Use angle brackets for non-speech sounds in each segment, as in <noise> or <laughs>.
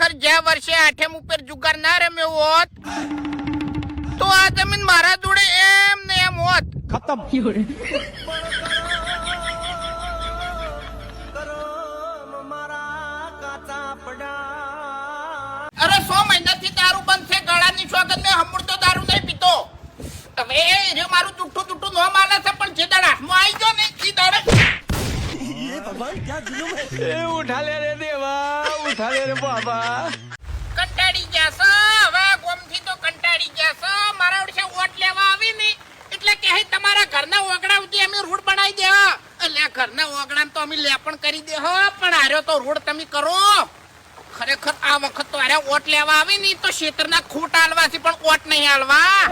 ખરેખર જ્યાં વર્ષે આઠેમ ઉપર જુગાર ના રમ્યો હોત તો આ જમીન મારા જોડે એમ ને એમ હોત. અરે સો મહિનાથી દારૂ બંધ છે ગળાની સ્વાગત મેં હમણાં તો દારૂ નહીં પીતો. હવે એ મારું જુઠ્ઠું જુઠ્ઠું ન માને છે પણ જે દાડા હાથમાં આવી ગયો ને એ દાડે ઉઠા લે રે દેવા ઉઠા લે રે બાબા. કંટાળી ગયા છો? હવે ગોમથી તો કંટાળી ગયા છો? મારા ઓડશે વોટ લેવા આવી ને એટલે કે હે તમારા ઘરના ઓગડા ઉતી અમે રોડ બનાવી દેવા. એટલે ઘરના ઓગડા તો અમે લેપણ કરી દે હો પણ આર્યો તો રોડ તમે કરો. ખરેખર આ વખત તો આર્યા ઓટ લેવા આવી ને તો ક્ષેત્રના ખૂટ આલવાથી પણ ઓટ નહીં આલવા.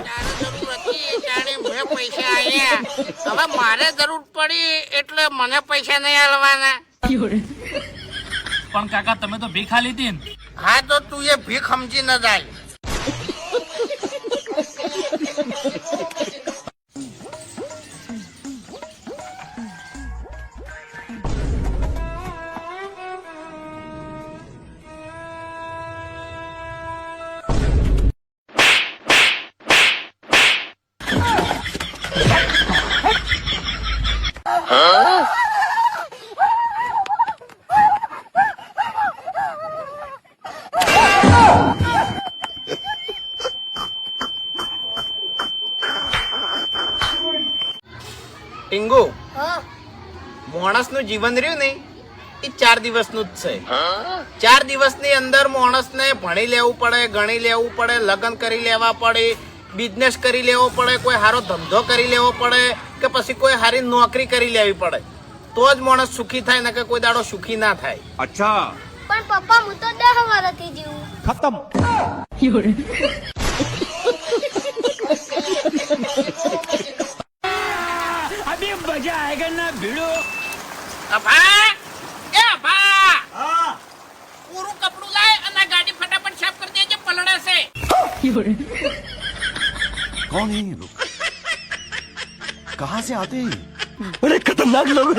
પૈસા આવ્યા હવે મારે જરૂર પડી એટલે મને પૈસા નહીં આલવાના. પણ કાકા તમે તો ભીખા લીધી ને. હા તો તું એ ભીખ સમજી ન જાય. ટીંગુ માણસનું જીવન રહ્યું ને એ ચાર દિવસનું જ છે. ચાર દિવસની અંદર માણસને ભણી લેવું પડે ગણી લેવું પડે લગ્ન કરી લેવા પડે બિઝનેસ કરી લેવો પડે કોઈ સારો ધંધો કરી લેવો પડે કે પછી કોઈ સારી નોકરી કરી લેવી પડે તો જ માણસ સુખી થાય ને કે કોઈ દાડો સુખી ના થાય. પણ પપ્પા હું તો દહ વર્ષથી જીવું. <laughs> અભી મજા આયેગા ના ભીડો. અભા! એ અભા! પૂરું કપડું લાય અને ગાડી ફટાફટ સાફ કરી દેજે પલડે છે. <laughs> कौन है ये लोग कहां से आते हैं बड़े खतरनाक लोग